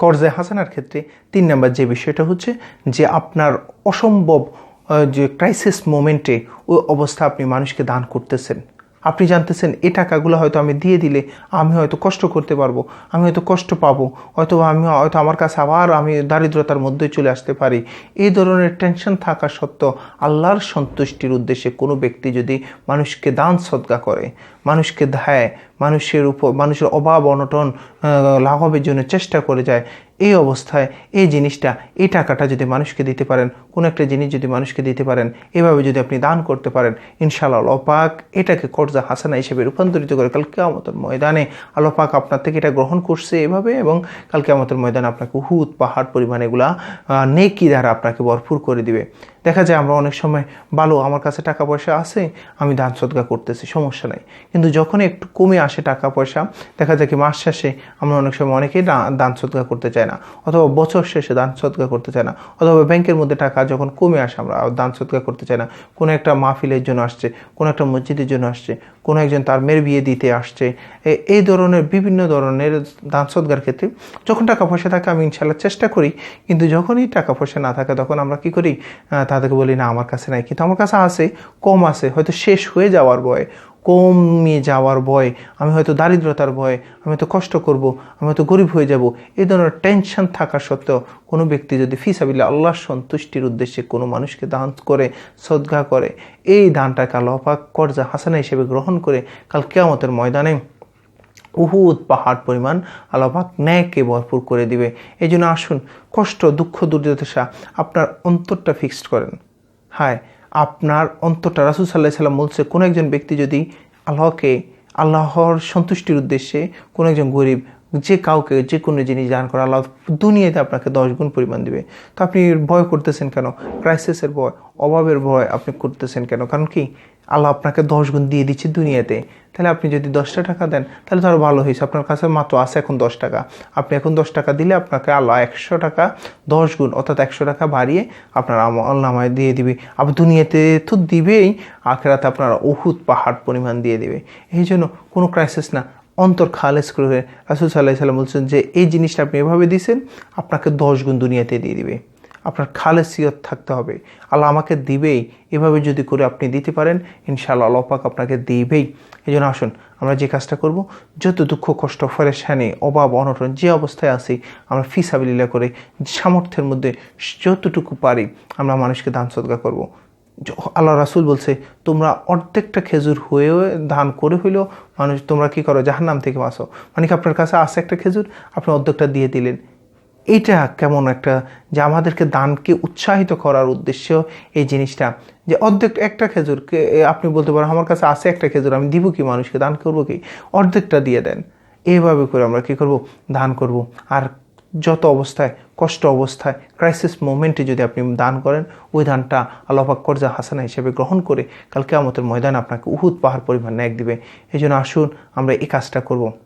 কর্জে হাসানার ক্ষেত্রে তিন নম্বর যে বিষয়টা হচ্ছে যে আপনার অসম্ভব যে ক্রাইসিস মোমেন্টে ওই অবস্থা আপনি মানুষকে দান করতেছেন। আপনি জানতেছেন, এ টাকাগুলো হয়তো আমি দিয়ে দিলে আমি হয়তো কষ্ট করতে পারব, আমি হয়তো কষ্ট পাবো হয়তো আমি, হয়তো আমার কাছে আবার আমি দারিদ্রতার মধ্যে চলে আসতে পারি। এই ধরনের টেনশন থাকা সত্ত্বেও আল্লাহর সন্তুষ্টির উদ্দেশ্যে কোনো ব্যক্তি যদি মানুষকে দান সদ্গা করে, মানুষকে দেয় মানুষের উপর, মানুষের অভাব, অনটন লাঘবের জন্য চেষ্টা করে যায়। এই অবস্থায় এই জিনিসটা, এই টাকাটা যদি মানুষকে দিতে পারেন, কোনো একটা জিনিস যদি মানুষকে দিতে পারেন, এভাবে যদি আপনি দান করতে পারেন, ইনশাআল্লাহ অপাক এটাকে কর্জা হাসানা হিসেবে রূপান্তরিত করে কালকে আমাদের ময়দানে। আলোপাক আপনার থেকে এটা গ্রহণ করছে এভাবে এবং কালকে আমাদের ময়দানে আপনাকে উহুদ, পাহাড় পরিমাণ এগুলা নেকি দ্বারা আপনাকে ভরপুর করে দিবে। দেখা যায় আমরা অনেক সময় ভালো আমার কাছে টাকা পয়সা আছে আমি দান সদগা করতেছি সমস্যা নাই। কিন্তু যখন একটু কমে আসে টাকা পয়সা দেখা যায় কি মাস শেষে আমরা অনেক সময় অনেকেই দান সদগা করতে চায় না অথবা বছর শেষে দান সদগা করতে চায় না অথবা ব্যাংকের মধ্যে টাকা যখন কমে আসে আমরা দান সদগা করতে চাই না। কোনো একটা মাহফিলের জন্য আসছে কোনো একটা মসজিদের জন্য আসছে কোনো একজন তার মেয়ের বিয়ে দিতে আসছে এই ধরনের বিভিন্ন ধরনের দান সদগার ক্ষেত্রে যখন টাকা পয়সা থাকে আমি ইনশাল্লাহ চেষ্টা করি। কিন্তু যখনই টাকা পয়সা না থাকে তখন আমরা কি করি? আহ, তাদেরকে বলি, না, আমার কাছে নাই। কিন্তু আমার কাছে আছে, কম আছে। হয়তো শেষ হয়ে যাওয়ার ভয়, কমে যাওয়ার ভয়, আমি হয়তো দারিদ্রতার ভয়, আমি হয়তো কষ্ট করব, আমি হয়তো গরিব হয়ে যাব। এই ধরনের টেনশন থাকা সত্ত্বেও কোনো ব্যক্তি যদি ফিসাবিল্লা আল্লাহর সন্তুষ্টির উদ্দেশ্যে কোনো মানুষকে দান করে, সদ্গা করে, এই দানটাকে আল্লাহ পাক কর্জা হাসানা হিসেবে গ্রহণ করে কাল কেয়ামতের ময়দানে উহুদ পাহাড় পরিমাণ আল্লাপাক ন্যায়কে ভরপুর করে দিবে। এই জন্য আসুন, কষ্ট, দুঃখ দুর্দশা আপনার অন্তরটা ফিক্সড করেন। হায়, আপনার অন্তরটা রাসুল সাল্লাহ সাল্লাম বলছে, কোনো একজন ব্যক্তি যদি আল্লাহকে, আল্লাহর সন্তুষ্টির উদ্দেশ্যে কোনো একজন গরিব, যে কাউকে, যে কোনো জিনিস দান করা, আল্লাহ দুনিয়াতে আপনাকে দশ গুণ পরিমাণ দিবে। তো আপনি ভয় করতেছেন কেন? ক্রাইসিসের ভয়, অভাবের ভয় আপনি করতেছেন কেন? কারণ কি? আল্লাহ আপনাকে দশ গুণ দিয়ে দিচ্ছে দুনিয়াতে। তাহলে আপনি যদি দশটা টাকা দেন, তাহলে তো আরও ভালো হয়েছে। আপনার কাছে মাত্র আছে এখন দশ টাকা। আপনি এখন দশ টাকা দিলে আপনাকে আল্লাহ একশো টাকা দশ গুণ, অর্থাৎ একশো টাকা বাড়িয়ে আপনার আল্লামায় দিয়ে দিবে। আবার দুনিয়াতে তো দিবেই, আখেরাতে আপনার ওহুদ পাহাড় পরিমাণ দিয়ে দিবে। এই জন্য কোনো ক্রাইসিস না, অন্তর খালেজ করে রাসুল সাল্লাহ সাল্লাম বলছেন যে, এই জিনিসটা আপনি এভাবে দিয়েছেন আপনাকে দশ গুণ দুনিয়াতে দিয়ে দিবে। আপনার খালে খালেসিয়ত থাকতে হবে। আল্লাহ আমাকে দিবেই। এভাবে যদি করে আপনি দিতে পারেন, ইনশাআল্লাহ আল্লাহ পাক আপনাকে দিবেই। এই জন্য আসুন, আমরা যে কাজটা করব, যত দুঃখ, কষ্ট ফরেশানি অভাব, অনটন, যে অবস্থায় আছি, আমরা ফিসাবিল্লা করে সামর্থ্যের মধ্যে যতটুকু পারি, আমরা মানুষকে দান সদগা করব। আল্লাহ রাসুল বলছে, তোমরা অর্ধেকটা খেজুর হয়েও ধান করে হইলেও মানুষ, তোমরা কি করো, জাহান্নাম থেকে বাঁচো। মানে কি আপনার কাছে আছে একটা খেজুর? আপনি অর্ধেকটা দিয়ে দিলেন। এইটা কেমন একটা যে আমাদেরকে দানকে উৎসাহিত করার উদ্দেশ্য এই জিনিসটা? যে অর্ধেক একটা খেজুরকে আপনি বলতে পারেন আমার কাছে আছে একটা খেজুর, আমি দিব কি মানুষকে, দান করব কি? অর্ধেকটা দিয়ে দেন। এইভাবে করে আমরা কি করব? দান করব। আর যত অবস্থায়, কষ্ট অবস্থায় ক্রাইসিস মোমেন্টে যদি আপনি দান করেন, ওই দানটা আল্লাহাক করজা হাসানা হিসেবে গ্রহণ করে কালকে আমাদের ময়দান আপনাকে উহুদ পাহাড় পরিমাণ ন্যাক দিবে। এই জন্য আসুন আমরা এই কাজটা করব।